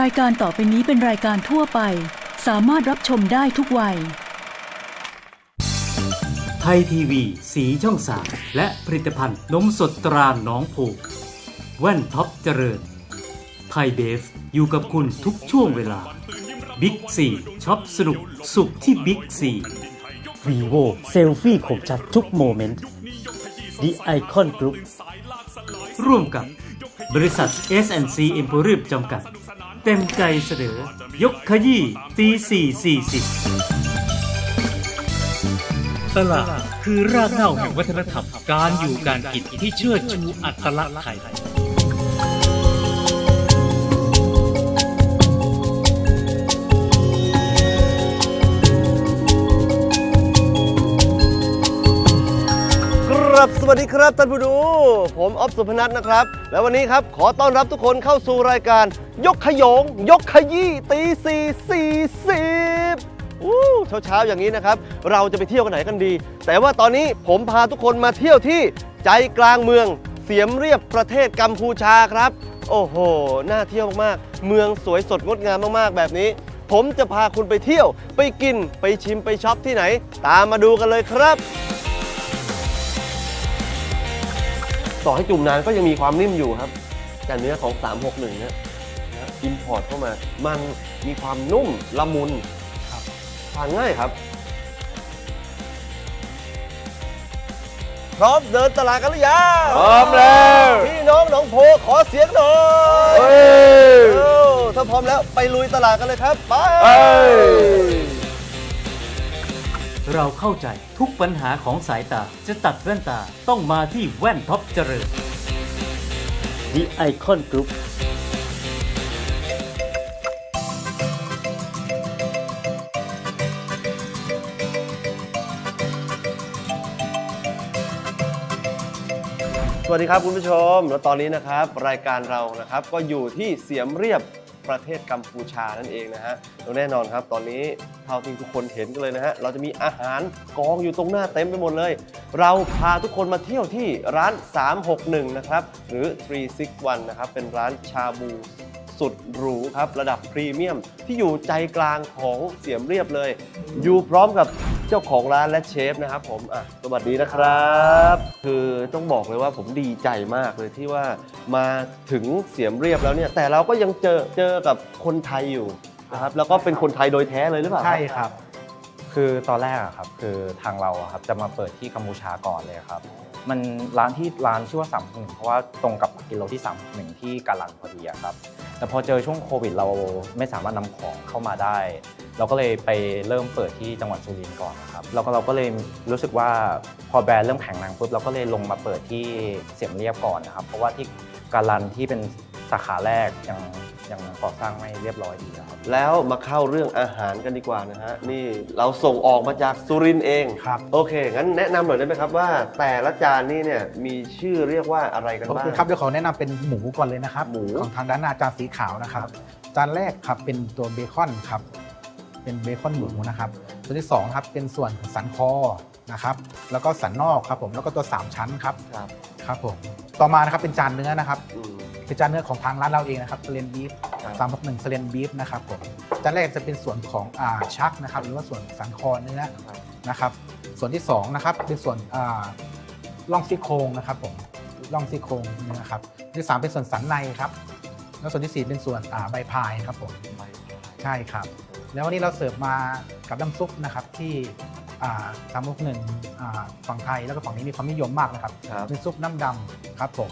รายการต่อไปนี้เป็นรายการทั่วไป สามารถรับชมได้ทุกวัย ไทยทีวี สีช่องสามและผลิตภัณฑ์นมสดตราหน้องผูก แว่นท็อปเจริญ ไทยเบฟ อยู่กับคุณทุกช่วงเวลา บิ๊กซีช็อปสนุกสุขที่บิ๊กซี vivo เซลฟี่คมชัดทุกโมเมนต์ The Icon Group ร่วมกับบริษัท S&C e m p o r i u m จำกัด เต็มใจเสนอยกขยี้ตีสี่สี่สิบตลาดคือรากเหง้าแห่งวัฒนธรรม การอยู่การกินที่เชิดชูอัตลักษณ์ไทย ครับ สวัสดีครับท่านผู้ดู ผมออฟสุพนัทนะครับ แล้ววันนี้ครับขอต้อนรับทุกคนเข้าสู่รายการ ยกขยง ยกขยี้ตีสี่สี่สิบอู้เช้าๆอย่างนี้นะครับ เราจะไปเที่ยวกันไหนกันดี แต่ว่าตอนนี้ผมพาทุกคนมาเที่ยวที่ใจกลางเมืองเสียมเรียบประเทศกัมพูชาครับ โอ้โห น่าเที่ยวมากๆ เมืองสวยสดงดงามมากๆ แบบนี้ ผมจะพาคุณไปเที่ยว ไปกิน ไปชิม ไปช็อปที่ไหน ตามมาดูกันเลยครับ ต่อให้จุ่มนานก็ยังมีความนิ่มอยู่ครับแต่เนื้อของ 361เนี่ยนะอินพอร์ตเข้ามา มันมีความนุ่มละมุนทานง่ายครับ พร้อมเดินตลาดกันหรือยังพร้อมแล้วพี่น้องหนองโพขอเสียงหน่อยเฮ้ย เอ้าถ้าพร้อมแล้วไปลุยตลาดกันเลยครับ ไป เอ้ย เราเข้าใจทุกปัญหาของสายตาจะตัดแว่นตาต้องมาที่แว่นท็อปเจริญ The Icon Group สวัสดีครับคุณผู้ชม แล้วตอนนี้นะครับ รายการเรานะครับก็อยู่ที่เสียมเรียบ ประเทศกัมพูชานั่นเองนะฮะแล้วแน่นอนครับ ตอนนี้เท่าที่ทุกคนเห็นกันเลยนะฮะเราจะมีอาหารกองอยู่ตรงหน้าเต็มไปหมดเลย เราพาทุกคนมาเที่ยวที่ร้าน 361 นะครับ หรือ 361 นะครับ เป็นร้านชาบูสุดหรูครับ ระดับพรีเมียมที่อยู่ใจกลางของเสียมเรียบเลย อยู่พร้อมกับ เจ้าของร้านและเชฟนะครับผมอะสวัสดีนะครับ คือต้องบอกเลยว่าผมดีใจมากเลยที่ว่ามาถึงเสียมเรียบแล้วเนี่ย แต่เราก็ยังเจอเจอกับคนไทยอยู่นะครับ แล้วก็เป็นคนไทยโดยแท้เลยหรือเปล่า ใช่ครับ คือตอนแรกอะครับคือทางเราอะครับจะมาเปิดที่กัมพูชาก่อนเลยครับ มันร้านที่ร้านชื่อว่าสามหนึ่งเพราะว่าตรงกับกิโลที่สามหนึ่งที่กาลันพอดีอะครับ แต่พอเจอช่วงโควิดเราไม่สามารถนำของเข้ามาได้ เราก็เลยไปเริ่มเปิดที่จังหวัดสุรินทร์ก่อนนะครับแล้วก็เราก็เลยรู้สึกว่าพอแบรนด์เริ่มแข็งแรงปุ๊บเราก็เลยลงมาเปิดที่เสียมเรียบก่อนนะครับ เพราะว่าที่กาลันที่เป็นสาขาแรกยัง ยังก่อสร้างไม่เรียบร้อยดีอะครับ แล้วมาเข้าเรื่องอาหารกันดีกว่านะฮะนี่เราส่งออกมาจากสุรินทร์เองครับโอเคงั้นแนะนำหน่อยได้ไหมครับว่า แต่ละจานนี่เนี่ยมีชื่อเรียกว่าอะไรกันโอบ้าเคงครับเดี๋ยวขอแนะนำเป็นหมูก่อนเลยนะครับหมู ของทางด้านหน้าจานสีขาวนะครับ จานแรกครับเป็นตัวเบคอนครับ เป็นเบคอนหมูนะครับ ตัวที่สองครับเป็นส่วนของสันคอนะครับ แล้วก็สันนอกครับผมแล้วก็ตัวสามชั้นครับครับครับผมต่อมานะครับเป็นจานเนื้อนะครับ อืม เป็นจานเนื้อของทางร้านเราเองนะครับเซเลนบีฟครับสามพักหนึ่งเซเลนบีฟนะครับผมจานแรกจะเป็นส่วนของอ่าชักนะครับหรือว่าส่วนสันคอเนื้อครับนะครับ ส่วนที่สองนะครับเป็นส่วนอ่าล่องซี่โครงนะครับผมล่องซี่โครงเนื้อครับที่สามเป็นส่วนสันในครับ แล้วส่วนที่สี่เป็นส่วนอ่าใบพายครับผมใช่ครับ แล้ววันนี้เราเสิร์ฟมากับน้ำซุปนะครับที่สามมุกหนึ่งฝั่งไทยแล้วก็ฝั่งนี้มีความนิยมมากนะครับครับเป็นซุปน้ำดำครับผม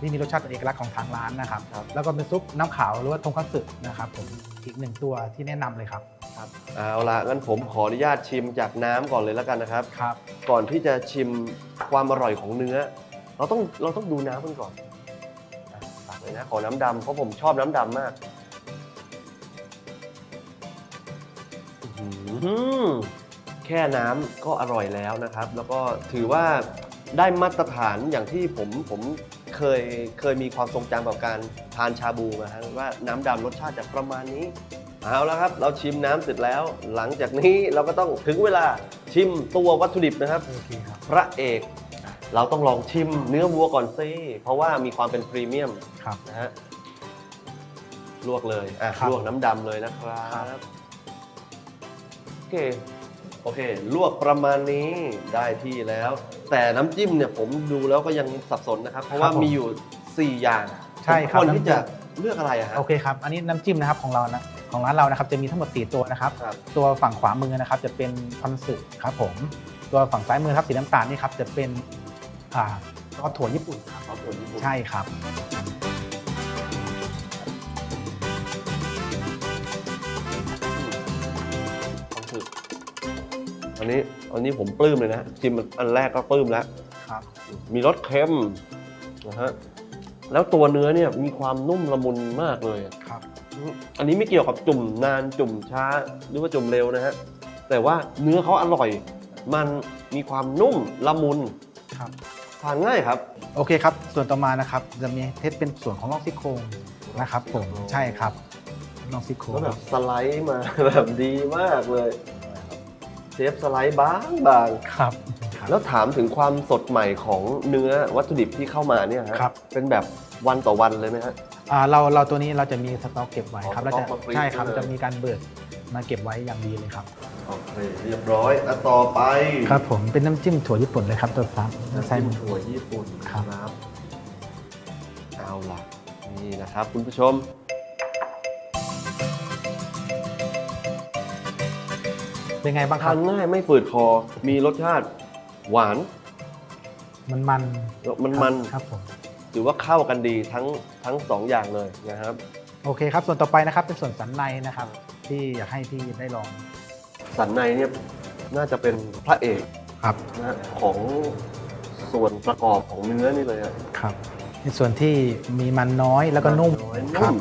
ที่มีรสชาติเป็นเอกลักษณ์ของทางร้านนะครับครับ แล้วก็เป็นซุปน้ำขาวหรือว่าทงคัตสึนะครับผมอีกหนึ่งตัวที่แนะนำเลยครับเอาละงั้นผมขออนุญาตชิมจากน้ำก่อนเลยแล้วกันนะครับ ครับ ก่อนที่จะชิมความอร่อยของเนื้อ เราต้องเราต้องดูน้ำกันก่อนอะตักเลยนะขอน้ำดำเพราะผมชอบน้ำดำมากอื้อหือแค่น้ำก็อร่อยแล้วนะครับ แล้วก็ถือว่าได้มาตรฐานอย่างที่ผมผม เคยเคยมีความทรงจำกับการทานชาบูมาฮะว่าน้ำดำรสชาติจะประมาณนี้ เอาแล้วครับ เราชิมน้ำเสร็จแล้ว หลังจากนี้เราก็ต้องถึงเวลาชิมตัววัตถุดิบนะครับ โอเคครับ พระเอกเราต้องลองชิมเนื้อวัวก่อนซิเพราะว่ามีความเป็นพรีเมียมครับ นะฮะลวกเลยอะครับลวกน้ำดำเลยนะครับครับโอเค โอเค ลวกประมาณนี้ได้ที่แล้ว แต่น้ำจิ้มเนี่ยผมดูแล้วก็ยังสับสนนะครับ เพราะว่ามีอยู่ 4 อย่างใช่ครับผมควรที่น้ำจิ้จะมเลือกอะไรอะฮะ โอเคครับ อันนี้น้ำจิ้มนะครับของเรานะของร้านเรานะครับจะมีทั้งหมด 4 ตัวนะครับ ครับ ตัวฝั่งขวามือนะครับจะเป็นคอนสึครับผม ตัวฝั่งซ้ายมือครับสีน้ำตาลนี่ครับจะเป็นอ่าซอสถั่วญี่ปุ่นครับเอาส่วนญี่ปุ่นใช่ครับ อันนี้อันนี้ผมปลื้มเลยนะชิมอันแรกก็ปลื้มแล้วครับ มีรสเค็มนะฮะแล้วตัวเนื้อเนี่ยมีความนุ่มละมุนมากเลยครับ อันนี้ไม่เกี่ยวกับจุ่มนานจุ่มช้าหรือว่าจุ่มเร็วนะฮะแต่ว่าเนื้อเขาอร่อย มันมีความนุ่มละมุนครับทานง่ายครับ โอเคครับ ส่วนต่อมานะครับ จะมีเทสเป็นส่วนของน่องซี่โครงนะครับผมใช่ครับน่องซี่โครงแล้วแบบสไลด์มาแบบดีมากเลย เชฟสไลด์บางบางครับครับๆแล้วถามถึงความสดใหม่ของเนื้อวัตถุดิบที่เข้ามาเนี่ยฮะครับ เป็นแบบวันต่อวันเลยไหมฮะ อ่าเราเราตัวนี้เราจะมีสต็อกเก็บไว้ครับอ๋อเราจะสต็อกมาฟรีใช่ครับเลย จะมีการเบิกมาเก็บไว้อย่างดีเลยครับ โอเคเรียบร้อยแล้วต่อไปครับผมเป็นน้ำจิ้มถั่วญี่ปุ่นเลยครับตัวครับน้ำใส่ จิ้มถั่วญี่ปุ่นครับบเอาล่ะนี่นะครับ คุณผู้ชม เป็นไงบ้างคทารับนง่ายไม่ฝืดคอ มีรสชาติหวานมันมันมันมันครับผมถือว่าเข้ากันดีทั้งทั้งสองอย่างเลยนะครับ โอเคครับ ส่วนต่อไปนะครับเป็นส่วนสันในนะครับ ที่อยากให้พี่ได้ลองสันในเนี่ยน่าจะเป็นพระเอกครับ นะฮะของส่วนประกอบของเนื้อนี่เลยอะครับในส่วนที่มีมันน้อยแล้วก็นุ่มน้อยครันุ่บม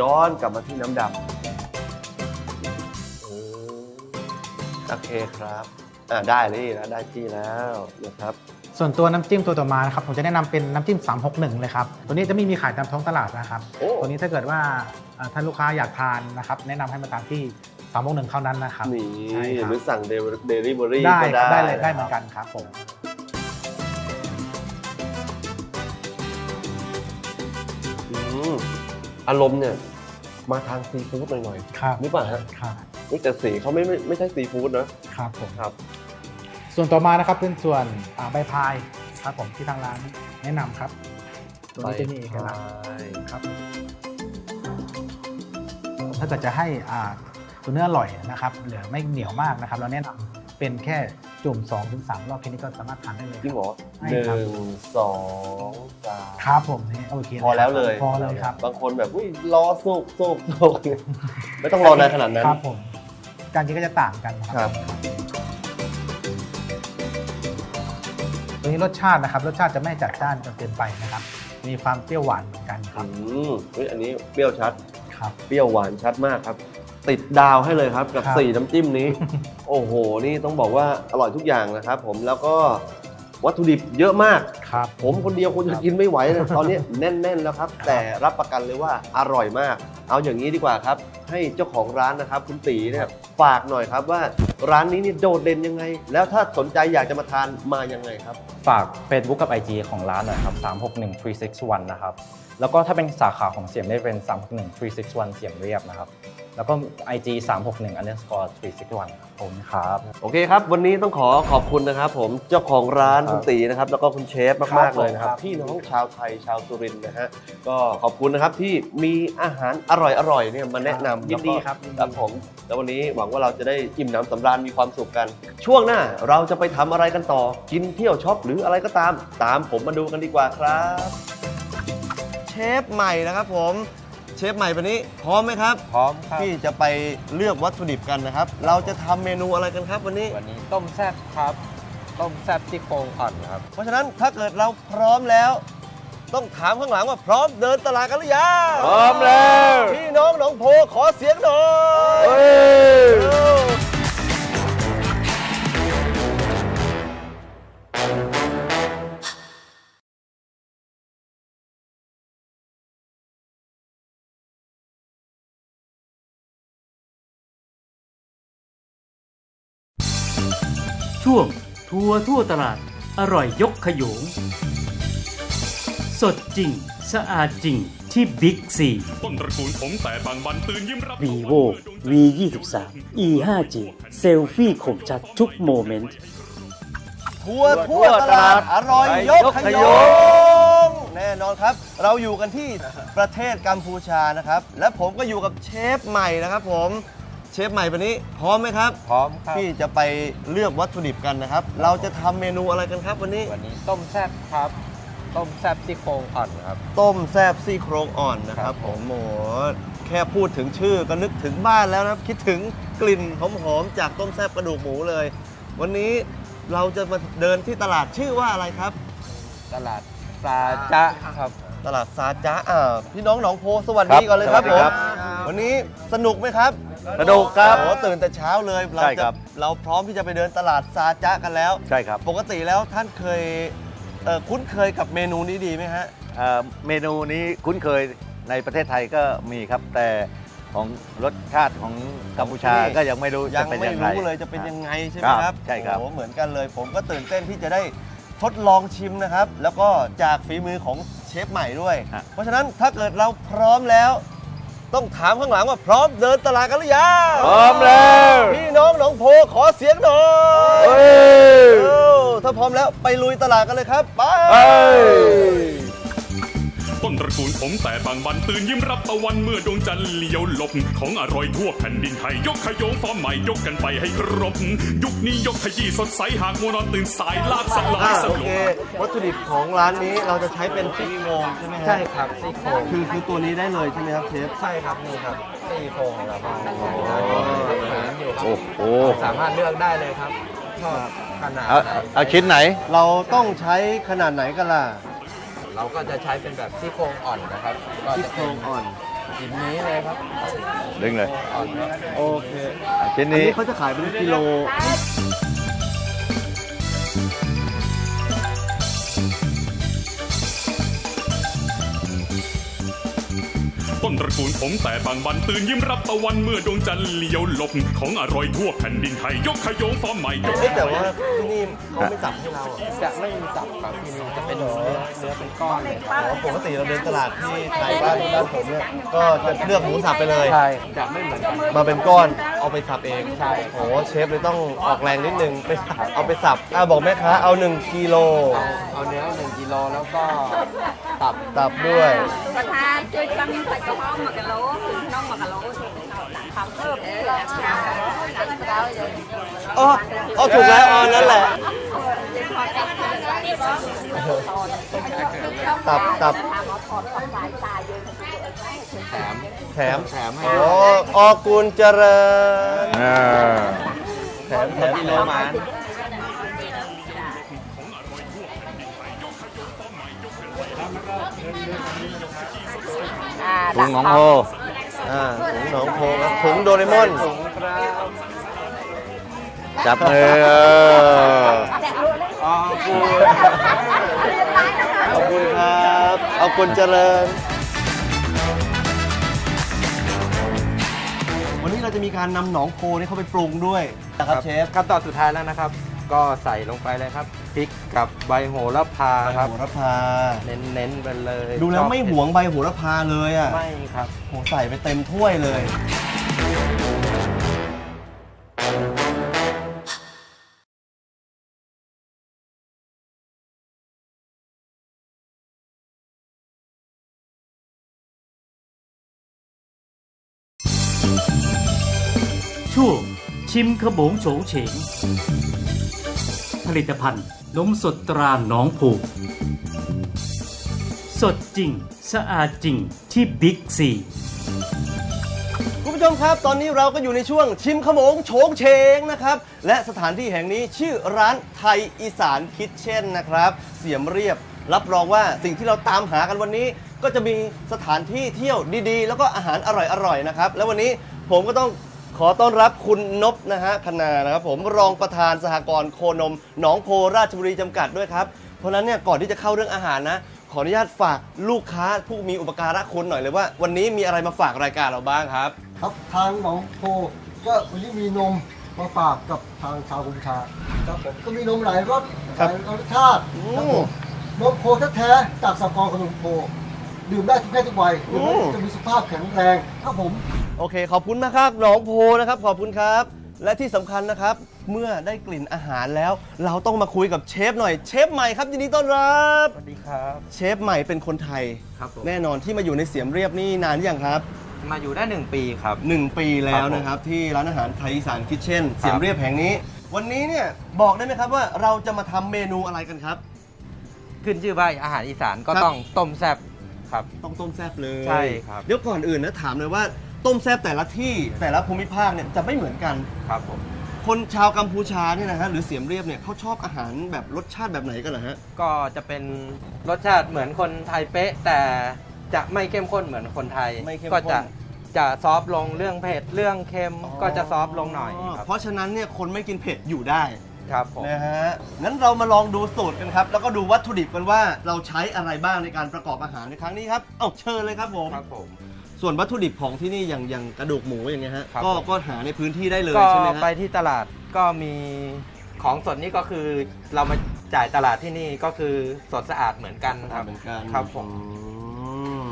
ย้อนกลับมาที่น้ำดำเออโอเคครับอ่าได้เลยแล้วได้ที่แล้วนะครับ ส่วนตัวน้ำจิ้มตัวต่อมานะครับผมจะแนะนำเป็นน้ำจิ้ม 361 เลยครับ ตัวนี้จะไม่มีขายตามท้องตลาดนะครับ โอ้ ตัวนี้ถ้าเกิดว่าอ่าท่านลูกค้าอยากทานนะครับแนะนำให้มาทานที่ 361 เท่านั้นนะครับ นี่ใช่คหรับรือสั่งเดลิเวอรี่ได้ก็ครับได้ได้เลยได้เหมือนกันครับผม อารมณ์เนี่ยมาทางซีฟู้ดหน่อยครับๆหรือเปล่าฮะครับนี่แต่สีเขาไม่ไม่ไม่ใช่ซีฟู้ดนะครับผม ครับ ส่วนต่อมานะครับเป็นส่วนอ่าใบพายครับผมที่ทางร้านแนะนำครับ ตัวนี้จะมีเอกลักษณ์ครับ ถ้าเกิดจะให้อ่าตัวเนื้ออร่อยนะครับ เหลือไม่เหนียวมากนะครับ เราแนะนำเป็นแค่ จุ่ม2-3ถึงรอบแค่นี้ก็สามารถทานได้เลยจริงเหรอใช่หนึ่ครับงสองสามครับผมนี่โอเคพอแล้วเลยพอเลยครับ บางคนแบบอุ้ยรอสุกสุกสุกไม่ต้องรอนานขนาดนั้น ครับผม การกินก็จะต่างกันนะคครัรับตัวนี้รสชาตินะครับ รสชาติจะไม่จัดจ้านจนเกินไปนะครับ มีความเปรี้ยวหวานเหมือนกันคอืรับมเฮ้ยอันนี้เปรี้ยวชัด ครับ เปรี้ยวหวานชัดมากครับ ติดดาวให้เลยครับกับ ครับสี่น้ำจิ้มนี้ โอ้โห นี่ต้องบอกว่าอร่อยทุกอย่างนะครับผมแล้วก็วัตถุดิบเยอะมาก ครับ ผมคนเดียวคงจะกินไม่ไหวนะตอนนี้แน่น ๆ แล้วครับ แต่รับประกันเลยว่าอร่อยมาก เอาอย่างนี้ดีกว่าครับ ให้เจ้าของร้านนะครับ คุณตีเนี่ยฝากหน่อยครับว่าร้านนี้นี่โดดเด่นยังไง แล้วถ้าสนใจอยากจะมาทานมายังไงครับ ฝาก Facebook กับ IG ของร้านหน่อยครับ 361 361 นะครับ แล้วก็ถ้าเป็นสาขาของเสียมได้เป็น361 361เสียมเรียบนะครับ แล้วก็ IG 361 underscore 361ครับผมครับโอเคครับ วันนี้ต้องขอขอบคุณนะครับ ผมเจ้าของร้านครับคุณตีนะครับ แล้วก็คุณเชฟครัมากบๆเลยนะครับผมครับพี่น้องชาวไทยชาวสุรินทร์นะฮะก็ขอบคุณนะครับที่มีอาหารอร่อยๆเนี่ยมาแนะนำยินดีแล้วก็ครับยินดีครับผม แล้ววันนี้หวังว่าเราจะได้อิ่มหน้ำสำราญมีความสุขกัน ช่วงหน้าเราจะไปทำอะไรกันต่อ กินเที่ยวช็อปหรืออะไรก็ตาม ตามผมมาดูกันดีกว่าครับเช ฟใหม่นะครับผมเชฟใหม่วันนี้พร้อมไหมครับ พร้อมครับ ที่จะไปเลือกวัตถุดิบกันนะครับ เราจะทำเมนูอะไรกันครับวันนี้ วันนี้ต้มแซ่บครับ ต้มแซ่บที่โครงอ่อนครับ เพราะฉะนั้นถ้าเกิดเราพร้อมแล้ว ต้องถามข้างหลังว่าพร้อมเดินตลาดกันหรือยังพร้อมแล้ว พี่น้องหนองโพขอเสียงหน่อย ช่วง ทัวร์ทั่วตลาด อร่อยยกขยง สดจริง สะอาดจริงที่บิ๊กซี ต้นตระกูลผมแต่บางบันตื่นยิ้มรับ vivo v 2 3 e 5 g เซลฟี่คมชัดทุกโมเมนต์ ทั่วทั่วตลาด อร่อยยกขยงแน่นอนครับ เราอยู่กันที่ประเทศกัมพูชานะครับ และผมก็อยู่กับเชฟใหม่นะครับผม เชฟใหม่วันนี้พร้อมไหมครับ พร้อมครับ ที่จะไปเลือกวัตถุดิบกันนะครับ เราจะทำเมนูอะไรกันครับวันนี้ วันนี้ต้มแซ่บครับ ต้มแซ่บซี่โครงอ่อนครับ ต้มแซบซี่โครงอ่อนนะครับผมโหแค่พูดถึงชื่อก็นึกถึงบ้านแล้วนะครับ คิดถึงกลิ่นหอมๆจากต้มแซบกระดูกหมูเลย วันนี้เราจะมาเดินที่ตลาดชื่อว่าอะไรครับ ตลาดปลาจ๊ะครับ ตลาดซาจ้าอ่าพี่น้องหนองโพสวัสดีก่อนเลยครับสวัสผดีมครับ วันนี้สนุกไหมครับสนุกครับ โอ้ตื่นแต่เช้าเลยเราใช่จะครับ เราพร้อมที่จะไปเดินตลาดซาจ้ากันแล้ว ใช่ครับปกติแล้วท่านเคยเอ่อคุ้นเคยกับเมนูนี้ดีไหมฮะ เอ่อเมนูนี้คุ้นเคยในประเทศไทยก็มีครับ แต่ของรสชาติของกัมพูชานี่ก็ยังไม่รู้ยัจะงเป็นไม่อย่างไร รู้เลยจะเป็นยังไงใช่ไหมครับครับใช่ครับ โอ้เหมือนกันเลย ผมก็ตื่นเต้นที่จะได้ทดลองชิมนะครับ แล้วก็จากฝีมือของเชฟใหม่ด้วยเพราะฉะนั้นถ้าเกิดเราพร้อมแล้ว ต้องถามข้างหลังว่าพร้อมเดินตลาดกันหรือยังพร้อมแล้ว พี่น้องหนองโพขอเสียงหน่อยเฮ้ยเออถ้าพร้อมแล้วไปลุยตลาดกันเลยครับ ไปเฮ้ย ต้นตระกูลผมแต่บางบันตื่นยิ้มรับตะวันเมื่อดวงจันทร์เลี้ยวหลบ ของอร่อยทั่วแผ่นดินไทยยกขยงฟอร์มใหม่ยกกันไปให้ครบ ยุคนี้ยกขยี้สดใสหากมัวนอนตื่นสายลากสลาอ่ายสโอลเคบวัตถุดิบของร้านนี้เราจะใช้เป็นซี่โครงใช่ไหมฮะใช่ครับซี่โครงคือคือตัวนี้ได้เลยใช่ไหมครับเชฟใช่ครับนี่ครับซี่โครงของเราครับแขวนอยู่ครับโอ้โหสามารถเลือกได้เลยครับชอบขนาดเอาไหนเอาชิ้นไหนเราต้องใช้ขนาดไหนกันล่ะ เราก็จะใช้เป็นแบบซี่โครงอ่อนนะครับก็ซี่จะโครงอ่อน ชิ้นนี้เลยครับดึงเลย อ่อนครับโอเคชิ้นอันนี้นี้เขาจะขายเป็นกิโล ต้นตระกูลผมแต่บางบันตื่นยิ้มรับตะวันเมื่อดวงจันทร์เลี้ยวหลบของอร่อยทั่วแผ่นดินไทยยกขยงฟอร์มใหม่ยก เอ๊ะแต่ว่าที่นี่เขาไม่จับให้เราอะจะไม่มีสับครับที่นี่จะเป็นเนื้อเนื้อ เป็นก้อนเลยครับอ๋อปกติเราเดินตลาดที่ไทยบ้านบ้านผมเนี่ยก็จะเลือกหมูสับไปเลย ใช่จะไม่เหมือนกัน มาเป็นก้อนเอาไปสับเองใช่ โอ้เชฟเลยต้องออกแรงนิดนึงไปสับเอาไปสับอะบอกแม่ค้าเอา1กิโลเอาเอาเนื้อหนึ่งกิโลแล้วก็ตับตับด้วย ประธานช่วยทำใส่กระเพาะหมากกะโหลน้องหมากกะโหลทำเพิ่มเลยอ๋ออ๋อถูกแล้วอ๋อนั่นแหละ ตับตับแถมแถมแถมให้โอ้ออกุลเจริญอ่าแถมแถมกิแถโลมหมานถุงหนองโพอ่าถุงหนองโพครับถุงโดเรมอนถุงครับจับมือ เอออ๋อกูขอบคุณครับเอากุลเจริญ วันนี้เราจะมีการนำหนองโพนี่เข้าไปปรุงด้วยนะครับเชฟขั้นตอนสุดท้ายแล้วนะครับ ก็ใส่ลงไปเลยครับพริกกับใบโหระพาครับ โหระพา เน้นๆไปเลยดูแล้วชอบไม่หวงใบโหระพาเลยอะไม่ครับ โหใส่ไปเต็มถ้วยเลย ช่วงชิมขบงโฉงเฉง ผลิตภัณฑ์นมสดตราหนองผูก สดจริง สะอาดจริงที่บิ๊กซีคุณผู้ชมครับ ตอนนี้เราก็อยู่ในช่วงชิมขโมงโฉงเฉงนะครับ และสถานที่แห่งนี้ชื่อร้านไทยอีสานคิทเช่นนะครับ เสียมเรียบ รับรองว่าสิ่งที่เราตามหากันวันนี้ ก็จะมีสถานที่เที่ยวดีๆ แล้วก็อาหารอร่อยๆนะครับ แล้ววันนี้ผมก็ต้อง ขอต้อนรับคุณนบนะฮะคณานะครับผมรองประธานสหกรณ์โคนมหนองโพราชบุรีจำกัดด้วยครับ เพราะฉะนั้นเนี่ยก่อนที่จะเข้าเรื่องอาหารนะ ขออนุญาตฝากลูกค้าผู้มีอุปการะคุณหน่อยเลยว่า วันนี้มีอะไรมาฝากรายการเราบ้างครับ ครับทางหนองโพก็วันนี้มีนมมาฝากกับทางชาวกุมชาครับผมก็มีนมหลายรสหครับลายรสชาติครับผมนมโคแท้ๆจากสหกรณ์ขนมโค ดื่มได้ทุกเพศทุกวัยดื่มแล้วจะมีสุขภาพแข็งแรงครับผม โอเค ขอบคุณมากครับหนองโพนะครับ ขอบคุณครับ และที่สำคัญนะครับ เมื่อได้กลิ่นอาหารแล้ว เราต้องมาคุยกับเชฟหน่อยเชฟใหม่ครับยินดีต้อนรับ สวัสดีครับ เชฟใหม่เป็นคนไทย ครับผม แน่นอนที่มาอยู่ในเสียมเรียบนี่นานหรือยังครับ มาอยู่ได้หนึ่งปีครับ1ปีแล้วนะครับ ที่ร้านอาหารไทยอีสานคิทเช่น เสียมเรียบแห่งนี้ วันนี้เนี่ยบอกได้ไหมครับว่าเราจะมาทำเมนูอะไรกันครับ ขึ้นชื่อว่าอาหารอีสานก็ครับ ต้องต้มแซ่บ ครับ ต้องต้มแซบเลยใช่ครับเดี๋ยวก่อนอื่นนะถามเลยว่าต้มแซบแต่ละที่แต่ละภูมิภาคเนี่ยจะไม่เหมือนกันครับผมคนชาวกัมพูชาเนี่ยนะฮะหรือเสียมเรียบเนี่ยเขาชอบอาหารแบบรสชาติแบบไหนกันเหรอฮะก็จะเป็นรสชาติเหมือนคนไทยเป๊ะ แต่จะไม่เข้มข้นเหมือนคนไทยไม่เข้มก็ข้นจะจะซอฟต์ลงเรื่องเผ็ดเรื่องเค็มก็จะซอฟต์ลงหน่อยครับเพราะฉะนั้นเนี่ยคนไม่กินเผ็ดอยู่ได้ ครับผม นะฮะ งั้นเรามาลองดูสูตรกันครับ แล้วก็ดูวัตถุดิบกันว่าเราใช้อะไรบ้างในการประกอบอาหารในครั้งนี้ครับ เอาเชิญเลยครับผม ครับผม ส่วนวัตถุดิบของที่นี่อย่างอย่างกระดูกหมูอย่างเงี้ยฮะ ครับก็ผม ก็หาในพื้นที่ได้เลยก็ใช่ไหมฮะไปที่ตลาดก็มีของสดนี่ก็คือเรามาจ่ายตลาดที่นี่ก็คือสดสะอาดเหมือนกันครับ เหมือนกันครับผม อืม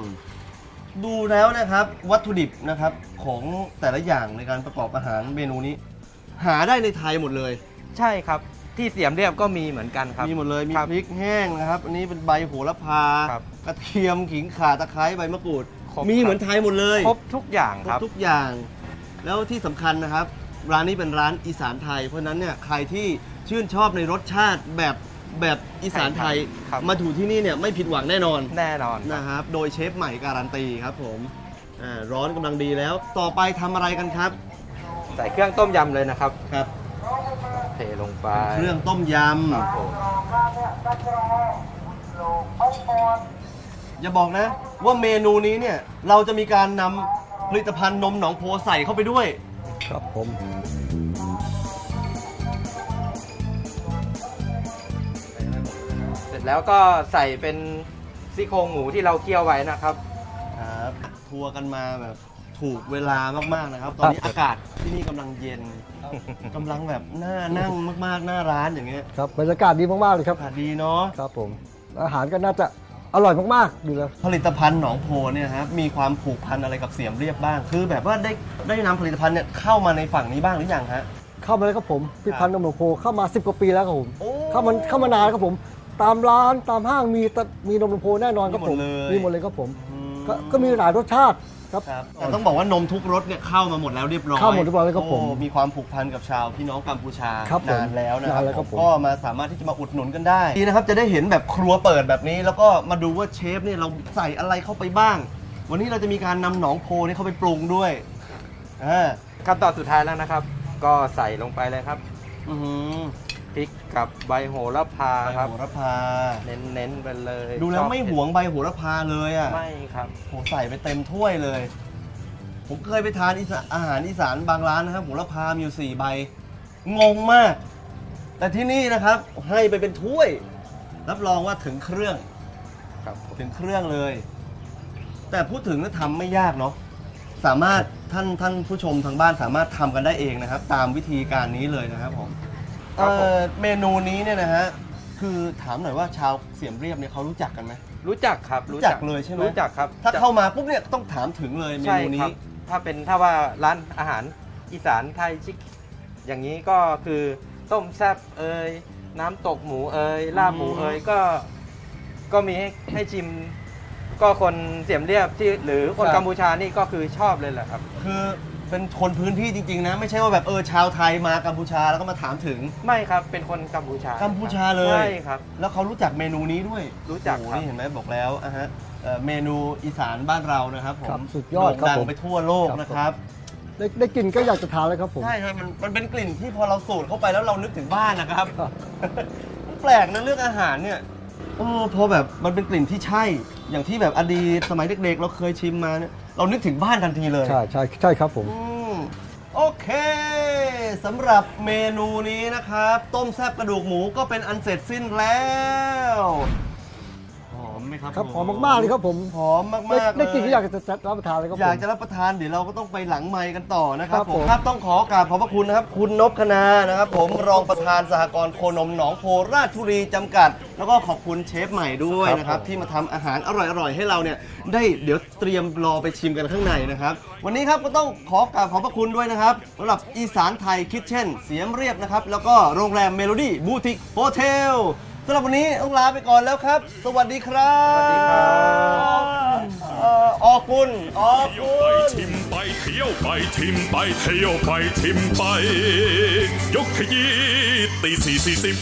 ดูแล้วนะครับ วัตถุดิบนะครับของแต่ละอย่างในการประกอบอาหารเมนูนี้ หาได้ในไทยหมดเลย ใช่ครับที่เสียมเรียบก็มีเหมือนกันครับ มีหมดเลย มีครับพริกแห้งนะครับ อันนี้เป็นใบโหระพา ครับกระเทียมขิงข่าตะไคร้ใบมะกรูด ครบมีครับ เหมือนไทยหมดเลยครบทุกอย่างครครับบทุกอย่าง แล้วที่สำคัญนะครับ ร้านนี้เป็นร้านอีสานไทย เพราะฉะนั้นเนี่ยใครที่ชื่นชอบในรสชาติแบบแบบอีสานไทย ครับ มาถูที่นี่เนี่ยไม่ผิดหวังแน่นอน แน่นอนครับ นะครับ โดยเชฟใหม่การันตีครับผม อ่า ร้อนกำลังดีแล้ว ต่อไปทำอะไรกันครับ ใส่เครื่องต้มยำเลยนะครับ ครับ เทลงไปเครื่องต้มยครับผมำอย่าบอกนะ ว่าเมนูนี้เนี่ย เราจะมีการนำผลิตภัณฑ์นมหนองโพใส่เข้าไปด้วย ครับผมเสร็จแล้วก็ใส่เป็นซี่โครงหมูที่เราเคี่ยวไว้นะครับ ครับทัวร์กันมาแบบ ถูกเวลามากๆนะครับ ตอนนี้อากาศที่นี่กำลังเย็นกำลังแบบน่านั่งมากๆหน้าร้านอย่างเงี้ยครับบรรยากาศดีมากๆเลยครับ อากาศดีเนาะ ครับผม อาหารก็น่าจะอร่อยมากๆดูแล้ว ผลิตภัณฑ์หนองโพเนี่ยนะครับมีความผูกพันอะไรกับเสียมเรียบบ้าง คือแบบว่าได้ได้นำผลิตภัณฑ์เนี่ยเข้ามาในฝั่งนี้บ้างหรือยังฮะ เข้ามาแล้วครับผมพิพันธ์นมหลวงโพเข้ามา 10 กว่าปีแล้วครับผม โอ้เข้ามาเข้ามานานครับผม ตามร้านตามห้างมีตมีนมหลวงโพแน่นอนครับผมมีมีหหมมดดเลเลยยครับผมก็ก็มีหลายรสชาติ ครับครับ แต่ต้องบอกว่านมทุกรสเนี่ยเข้ามาหมดแล้วเรียบร้อยเข้าหมดเรียบร้อยแล้วครับผมโอ้มีความผูกพันกับชาวพี่น้องกัมพูชาครับผมนานแล้วนะครันานแล้วครับผม ก็มาสามารถที่จะมาอุดหนุนกันได้ดีนะครับจะได้เห็นแบบครัวเปิดแบบนี้ แล้วก็มาดูว่าเชฟเนี่ยเราใส่อะไรเข้าไปบ้าง วันนี้เราจะมีการนำหนองโพนี่เข้าไปปรุงด้วยอ่าขั้นตอนสุดท้ายแล้วนะครับ ก็ใส่ลงไปเลยครับ อือหือ พริกกับใบโหระพาใบครับ โหระพา เน้นๆไปเลยดูแล้วชอบไม่หวงใบโหระพาเลยอะไม่ครับโหใส่ไปเต็มถ้วยเลย ผมเคยไปทานอีสานอาหารอีสานบางร้านนะครับโหระพามีอยู่สี่ใบ งงมาก แต่ที่นี่นะครับ ให้ไปเป็นถ้วย รับรองว่าถึงเครื่อง ครับผมถึงเครื่องเลย แต่พูดถึงนะทำไม่ยากเนาะสามารถท่านท่านผู้ชมทางบ้านสามารถทำกันได้เองนะครับ ตามวิธีการนี้เลยนะครับผม เอ่อเมนูนี้เนี่ยนะฮะคือถามหน่อยว่าชาวเสียมเรียบเนี่ยเขารู้จักกันไหม รู้จักครับรู้จักเลยใช่ไหม รู้จักครับถ้าจะเข้ามาปุ๊บเนี่ยต้องถามถึงเลยเมใช่นูครันี้บถ้าเป็นถ้าว่าร้านอาหารอีสานไทยชิคอย่างนี้ก็คือต้มแซ่บเอยน้ำตกหมูเอยลาบหมูเอยก็ก็มีให้ให้ชิม ก็คนเสียมเรียบที่หรือคนครับ กัมพูชานี่ก็คือชอบเลยแหละครับ คือ เป็นคนพื้นที่จริงๆนะ ไม่ใช่ว่าแบบเออชาวไทยมากัมพูชาแล้วก็มาถามถึงไม่ครับ เป็นคนกัมพูชากัมพูชาเลยใช่ครับ แล้วเขารู้จักเมนูนี้ด้วยรู้จักโอ้โหครับ นี่เห็นไหมบอกแล้วอะฮะเอ่อเมนูอีสานบ้านเรานะครับผมครับสุดยอดครับโด่งดังผมไปทั่วโลกครับ นะครับ ได้ได้กลินก็อยากจะทานแล้วครับผม ใช่ใช่มันมันเป็นกลิ่นที่พอเราสูดเข้าไปแล้วเรานึกถึงบ้านนะครับ ครับมันแปลกนะเรื่องอาหารเนี่ยโอ้พอแบบมันเป็นกลิ่นที่ใช่ อย่างที่แบบอดีตสมัยเด็กๆ เราเคยชิมมาเนี่ย เรานึกถึงบ้านทันทีเลย ใช่ใช่ใช่ครับผม อืมโอเคสำหรับเมนูนี้นะครับ ต้มแซ่บกระดูกหมูก็เป็นอันเสร็จสิ้นแล้วหอ มเมไหมครับครับหอมมากๆเลยครับผมหอมมากๆได้กินเลก็อยากจะจัดรับประทานเลยครับผม อยากจะรับประทานเดี๋ยวเราก็ต้องไปหลังไมค์กันต่อนะครับครับผมผม ครับต้องขอกราบขอบพระคุณนะครับ คุณนพคณานะครับ ผมรองประธานสหกรณ์โคนมหนองโพราชบุรีจำกัด แล้วก็ขอบคุณเชฟใหม่ด้วยนะครับที่มาทำอาหารอร่อยๆให้เราเนี่ยได้เดี๋ยวเตรียมรอไปชิมกันข้างในนะครับ วันนี้ครับก็ต้องขอกราบขอบพระคุณด้วยนะครับสำหรับอีสานไทยคิทเช่น เสียมเรียบนะครับแล้วก็โรงแรมเมโลดี้บูติกโฮเทล สำหรับวันนี้ต้องลาไปก่อนแล้วครับ สวัสดีครับสวัสดีครับออกุลออเที่ยวกุไปลชิมไปเที่ยวไปชิมไปเที่ยวไปชิมไป ยกขยี้ตีสี่สี่สิบ